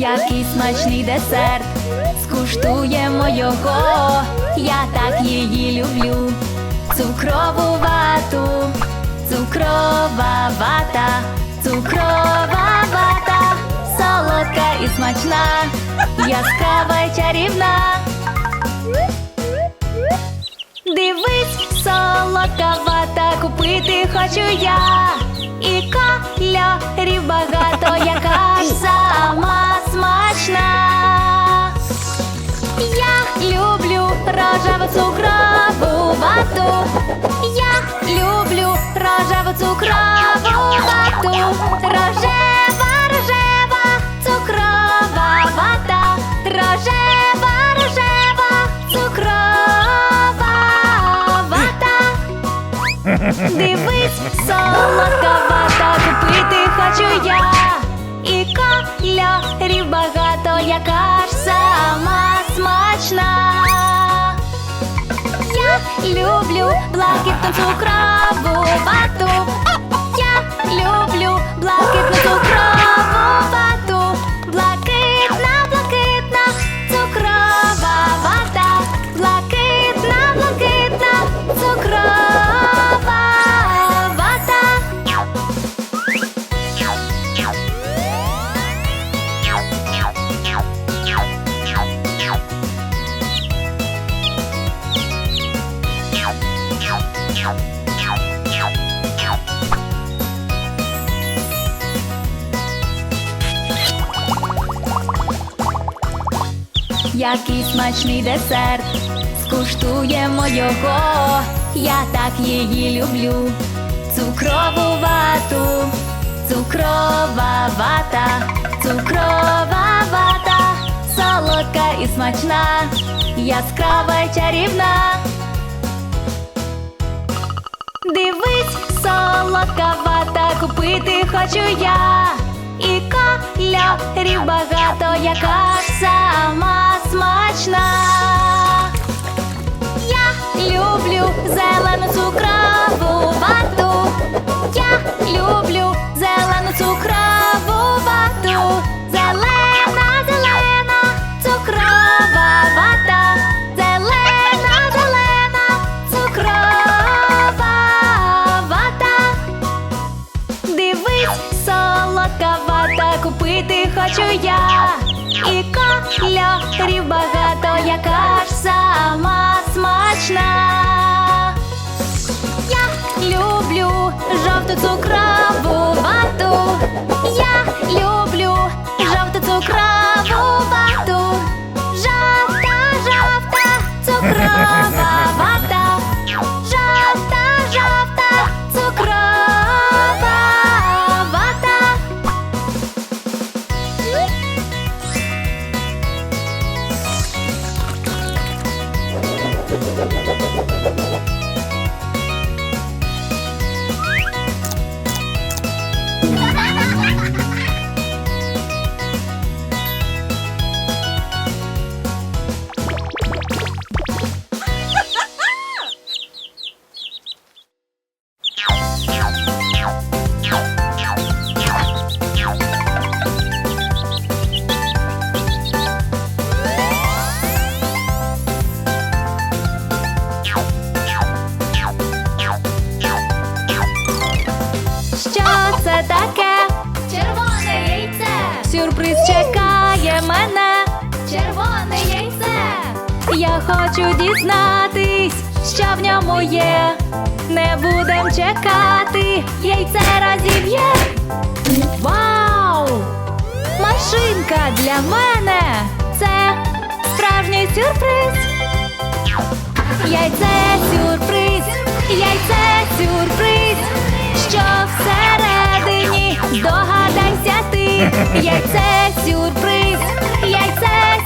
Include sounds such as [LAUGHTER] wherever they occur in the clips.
Який смачний десерт, скуштуємо його, я так її люблю. Цукрову вату, цукрова вата, цукрова вата, солодка і смачна, яскрава й чарівна. Дивись, солодка вата, купити хочу я. І кольорів багато, яка ж сама смачна. Я люблю рожеву цукрову вату. Я люблю рожеву цукрову вату. Рожева, рожева, цукрова вата. Рожева, рожева, цукрова вата. [LAUGHS] Дивись, солодка яка ж сама смачна. Я люблю блакитну цукрову вату. Я люблю блакитну цукрову Який смачний десерт, скуштуємо його, я так її люблю. Цукрову вату, цукрова вата, цукрова вата, солодка і смачна, яскрава й чарівна. Дивись, солодка вата, купити хочу я. І кольорів багато, яка сама сама цукрову. Я люблю жовту цукрову вату. Жовта, жовта, цукрова вата. Жовта, вата. Що чекає мене. Червоне яйце. Я хочу дізнатись, що в ньому є. Не будем чекати, яйце розіб'є. Вау! Машинка для мене. Це справжній сюрприз. Яйце сюрприз, яйце яйце сюрприз, яйце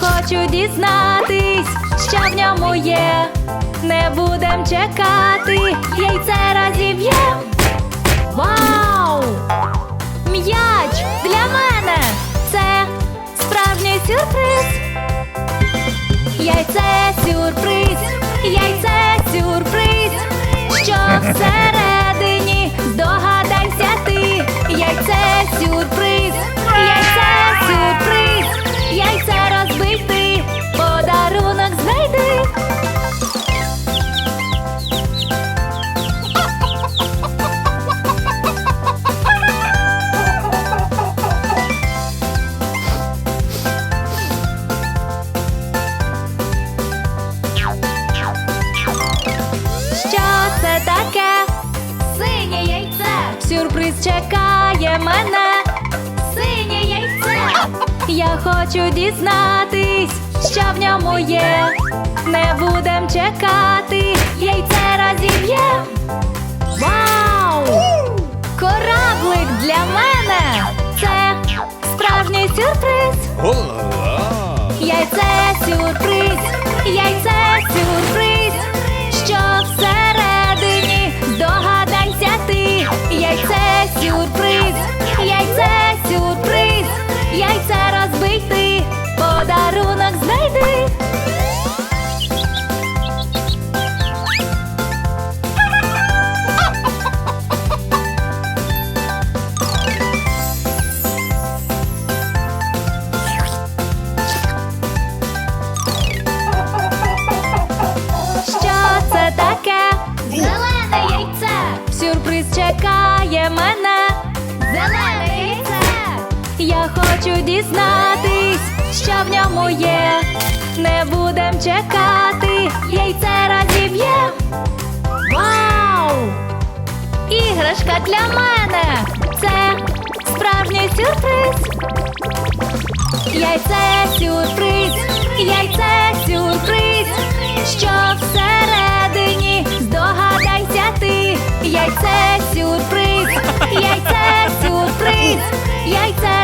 хочу дізнатись, що в ньому є. Не будем чекати, яйце розіб'єм. Вау! М'яч для мене. Це справжній сюрприз. Яйце сюрприз, яйце хочу дізнатись, що в ньому є. Не будем чекати, яйце розіб'єм. Вау! Кораблик для мене. Це справжній сюрприз. Яйце сюрприз, яйце сюрприз, хочу дізнатись, що в ньому є. Не будем чекати, яйце розіб'є. Вау! Іграшка для мене! Це справжній сюрприз. Яйце сюрприз, яйце сюрприз. Що всередині здогадайся ти. Яйце сюрприз, яйце сюрприз, яйце.